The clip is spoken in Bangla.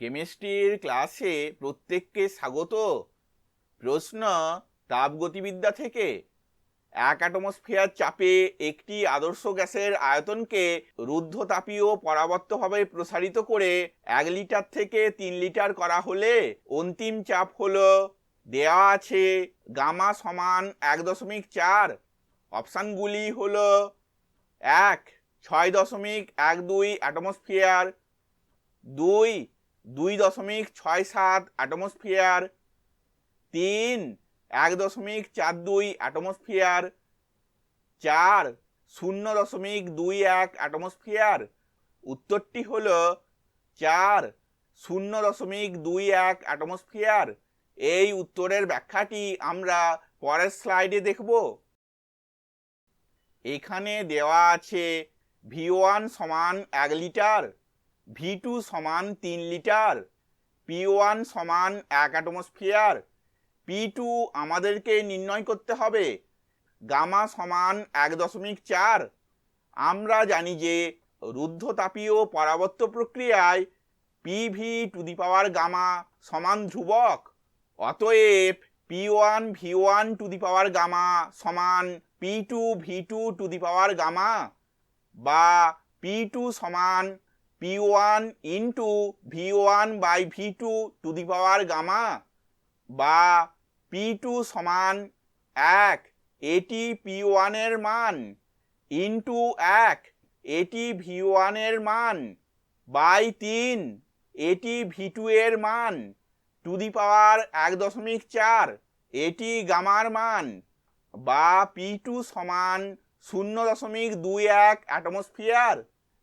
কেমিস্ট্রির ক্লাসে প্রত্যেককে স্বাগত। প্রশ্ন তাপগতিবিদ্যা থেকে এক অ্যাটমসফিয়ার চাপে একটি আদর্শ গ্যাসের আয়তনকে রুদ্ধতাপীয় পরাবর্তভাবে প্রসারিত করে এক লিটার থেকে তিন লিটার করা হলে অন্তিম চাপ হল দেওয়া আছে গামা সমান এক দশমিক চার, অপশানগুলি হল এক, ছয় দশমিক এক দুই অ্যাটমসফিয়ার, দুই দুই দশমিক ছয় সাত অ্যাটমসফিয়ার তিন এক দশমিক চার দুই অ্যাটমসফিয়ার চার শূন্য দশমিক দুই এক অ্যাটমসফিয়ার উত্তরটি হল চার শূন্য দশমিক দুই এক অ্যাটমসফিয়ার এই উত্তরের ব্যাখ্যাটি আমরা পরের স্লাইডে দেখব। এখানে দেওয়া আছে ভি ওয়ান সমান এক লিটার ভি টু সমান তিন লিটার পি ওয়ান সমান এক অ্যাটমসফিয়ার পি টু আমাদেরকে নির্ণয় করতে হবে, গামা সমান এক দশমিক চার। আমরা জানি যে রুদ্ধতাপীয় পরাবর্ত প্রক্রিয়ায় PV to the power gamma সমান ধ্রুবক, অতএব P one V one to the power gamma সমান P two V two to the power gamma বা পি টু সমান P one into V one by V two to the power gamma বা পি টু সমান এক, এটি পি ওয়ানের মান ইন্টু এক, এটি ভি ওয়ানের মান বাই তিন, এটি ভি টু এর মান টু দি পাওয়ার এক দশমিক চার, এটি গামার মান বা পি টু সমান শূন্য দশমিক দুই এক অ্যাটমসফিয়ার